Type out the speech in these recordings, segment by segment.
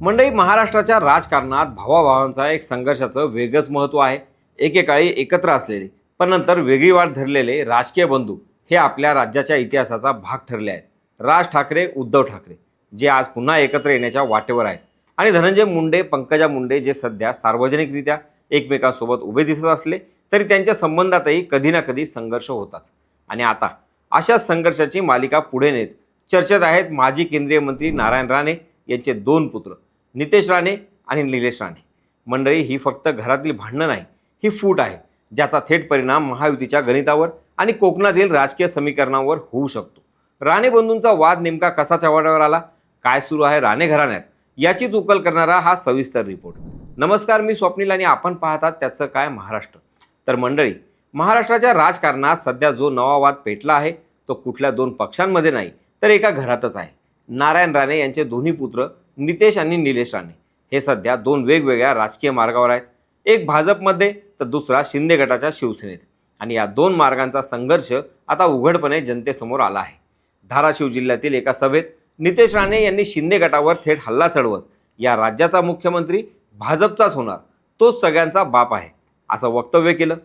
मंडळी महाराष्ट्राच्या राजकारणात भावाभावांचा एक संघर्षाचं वेगळंच महत्त्व आहे. एकेकाळी एकत्र असलेले पण नंतर वेगळी वाट धरलेले राजकीय बंधू हे आपल्या राज्याच्या इतिहासाचा भाग ठरले आहेत. राज ठाकरे उद्धव ठाकरे जे आज पुन्हा एकत्र येण्याच्या वाटेवर आहेत. आणि धनंजय मुंडे पंकजा मुंडे जे सध्या सार्वजनिकरित्या एकमेकांसोबत उभे दिसत असले तरी त्यांच्या संबंधातही कधी ना कधी संघर्ष होताच. आणि आता अशाच संघर्षाची मालिका पुढे नेत चर्चेत आहेत माजी केंद्रीय मंत्री नारायण राणे यांचे दोन पुत्र नितेश राणे आणि निलेश राणे. मंडळी ही फक्त घरातील भांडणं नाही ही फूट आहे ज्याचा थेट परिणाम महायुतीच्या गणितावर आणि कोकणातील राजकीय समीकरणावर होऊ शकतो. राणे बंधूंचा वाद नेमका कसा चव्हाट्यावर आला? काय सुरू आहे राणे घराण्यात? याचीच उकल करणारा हा सविस्तर रिपोर्ट. नमस्कार मी स्वप्नील आणि आपण पाहतात त्याचं काय महाराष्ट्र. तर मंडळी महाराष्ट्राच्या राजकारणात सध्या जो नवा वाद पेटला आहे तो कुठल्या दोन पक्षांमध्ये नाही तर एका घरातच आहे. नारायण राणे यांचे दोन्ही पुत्र नितेश आणि निलेश राणे. हे सध्या दोन वेगवेगळ्या राजकीय मार्गावर आहेत. एक भाजपमध्ये तर दुसरा शिंदे गटाच्या शिवसेनेत. आणि या दोन मार्गांचा संघर्ष आता उघडपणे जनतेसमोर आला आहे. धाराशिव जिल्ह्यातील एका सभेत नितेश राणे यांनी शिंदे गटावर थेट हल्ला चढवत या राज्याचा मुख्यमंत्री भाजपचाच होणार तोच सगळ्यांचा बाप आहे असं वक्तव्य केलं.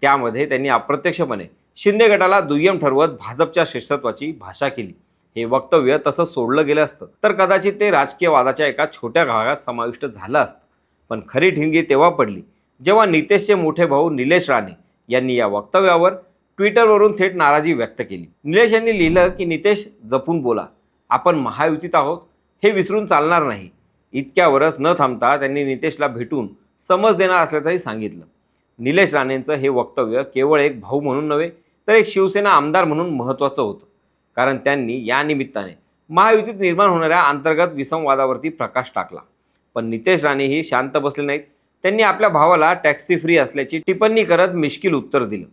त्यामध्ये त्यांनी अप्रत्यक्षपणे शिंदे गटाला दुय्यम ठरवत भाजपच्या श्रेष्ठत्वाची भाषा केली. हे वक्तव्य तसं सोडलं गेलं असतं. तर कदाचित ते राजकीय वादाच्या एका छोट्या भागात समाविष्ट झालं असतं. पण खरी ठिणगी तेव्हा पडली जेव्हा नितेशचे मोठे भाऊ निलेश राणे यांनी या वक्तव्यावर ट्विटरवरून थेट नाराजी व्यक्त केली. निलेश यांनी लिहिलं की नितेश जपून बोला. आपण महायुतीत आहोत. हे विसरून चालणार नाही. इतक्यावरच न थांबता त्यांनी नितेशला भेटून समज देणार असल्याचंही सांगितलं. निलेश राणेंचं हे वक्तव्य केवळ एक भाऊ म्हणून नव्हे तर एक शिवसेना आमदार म्हणून महत्त्वाचं होतं. कारण त्यांनी या निमित्ताने महायुतीत निर्माण होणाऱ्या अंतर्गत विसंवादावरती प्रकाश टाकला. पण नितेश राणेही शांत बसले नाहीत. त्यांनी आपल्या भावाला टॅक्सी फ्री असल्याची टिप्पणी करत मिश्किल उत्तर दिलं.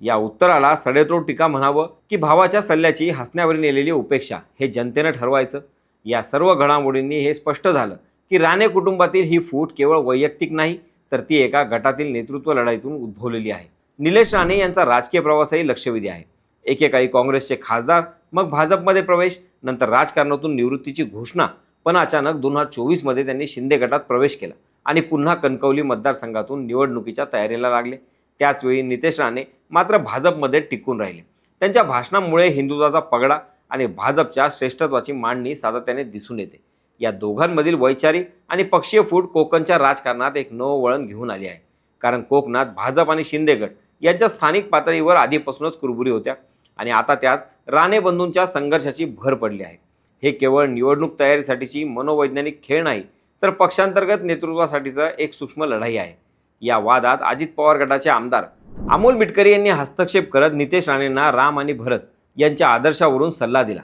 या उत्तराला सडेतोड टीका म्हणावं की भावाच्या सल्ल्याची हसण्यावर नेलेली उपेक्षा हे जनतेनं ठरवायचं. या सर्व घडामोडींनी हे स्पष्ट झालं की राणे कुटुंबातील ही फूट केवळ वैयक्तिक नाही तर ती एका गटातील नेतृत्व लढाईतून उद्भवलेली आहे. निलेश राणे यांचा राजकीय प्रवासही लक्षवेधी आहे. एकेकाळी काँग्रेसचे खासदार मग भाजपमध्ये प्रवेश नंतर राजकारणातून निवृत्तीची घोषणा. पण अचानक दोन हजार चोवीसमध्ये त्यांनी शिंदे गटात प्रवेश केला आणि पुन्हा कणकवली मतदारसंघातून निवडणुकीच्या तयारीला लागले. त्याचवेळी नितेश राणे मात्र भाजपमध्ये टिकून राहिले. त्यांच्या भाषणामुळे हिंदुत्वाचा पगडा आणि भाजपच्या श्रेष्ठत्वाची मांडणी सातत्याने दिसून येते. या दोघांमधील वैचारिक आणि पक्षीय फूट कोकणच्या राजकारणात एक नवं वळण घेऊन आली आहे. कारण कोकणात भाजप आणि शिंदे गट यांच्या स्थानिक पातळीवर आधीपासूनच कुरबुरी होत्या. आणि आता त्यात राणे बंधूंच्या संघर्षाची भर पडली आहे. हे केवळ निवडणूक तयारीसाठीची मनोवैज्ञानिक खेळ नाही तर पक्षांतर्गत नेतृत्वासाठीचा एक सूक्ष्म लढाई आहे. या वादात अजित पवार गटाचे आमदार अमोल मिटकरी यांनी हस्तक्षेप करत नितेश राणेंना राम आणि भरत यांच्या आदर्शावरून सल्ला दिला.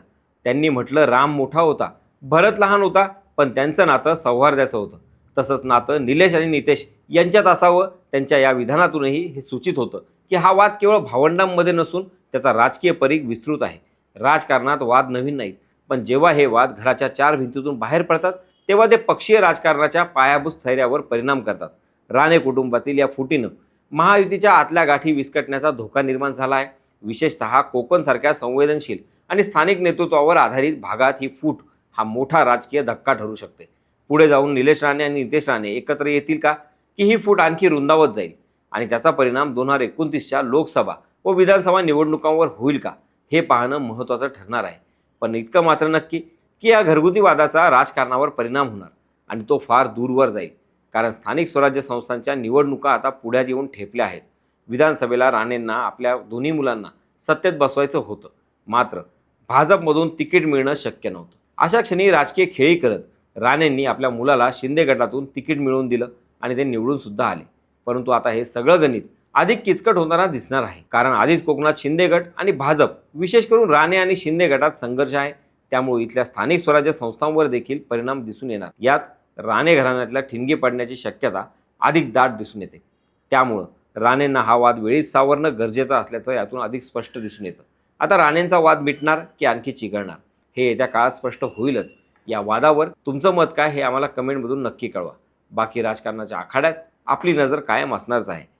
त्यांनी म्हटलं राम मोठा होता भरत लहान होता पण त्यांचं नातं सौहार्दाचं होतं. तसंच नातं निलेश आणि नितेश यांच्यात असावं त्यांच्या या विधानातूनही हे सूचित होतं की हा वाद केवळ भावंडांमध्ये नसून त्याचा राजकीय परीघ विस्तृत आहे. राजकारणात वाद नवीन नाहीत. पण जेव्हा हे वाद घराच्या चार भिंतीतून बाहेर पडतात तेव्हा ते पक्षीय राजकारणाच्या पायाभूत स्थैर्यावर परिणाम करतात. राणे कुटुंबातील या फुटीनं महायुतीच्या आतल्या गाठी विस्कटण्याचा धोका निर्माण झाला आहे. विशेषतः कोकणसारख्या संवेदनशील आणि स्थानिक नेतृत्वावर आधारित भागात ही फूट हा मोठा राजकीय धक्का ठरू शकते. पुढे जाऊन निलेश राणे आणि नितेश राणे एकत्र येतील का? की ही फूट आणखी रुंदावत जाईल? आणि त्याचा परिणाम दोन हजार एकोणतीसच्या लोकसभा व विधानसभा निवडणुकांवर होईल का? हे पाहणं महत्त्वाचं ठरणार आहे. पण इतकं मात्र नक्की की या घरगुती वादाचा राजकारणावर परिणाम होणार आणि तो फार दूरवर जाईल. कारण स्थानिक स्वराज्य संस्थांच्या निवडणुका आता पुढ्यात येऊन ठेपल्या आहेत. विधानसभेला राणेंना आपल्या दोन्ही मुलांना सत्तेत बसवायचं होतं. मात्र भाजपमधून तिकीट मिळणं शक्य नव्हतं. अशा क्षणी राजकीय खेळी करत राणेंनी आपल्या मुलाला शिंदे गटातून तिकीट मिळवून दिलं आणि ते निवडून सुद्धा आले. परंतु आता हे सगळं गणित अधिक किचकट होताना दिसणार आहे. कारण आधीच कोकणात शिंदे गट आणि भाजप विशेष करून राणे आणि शिंदे गटात संघर्ष आहे. त्यामुळे इथल्या स्थानिक स्वराज्य संस्थांवर देखील परिणाम दिसून येणार. यात राणे घराण्यातल्या ठिणगी पडण्याची शक्यता अधिक दाट दिसून येते. त्यामुळं राणेंना हा वाद वेळीच सावरणं गरजेचं असल्याचं यातून अधिक स्पष्ट दिसून येतं. आता राणेंचा वाद मिटणार की आणखी चिघळणार? हे येत्या काळात स्पष्ट होईलच. या वादावर तुमचं मत काय हे आम्हाला कमेंटमधून नक्की कळवा. बाकी राजकारणाच्या आखाड्यात आपली नजर कायम असणारच आहे.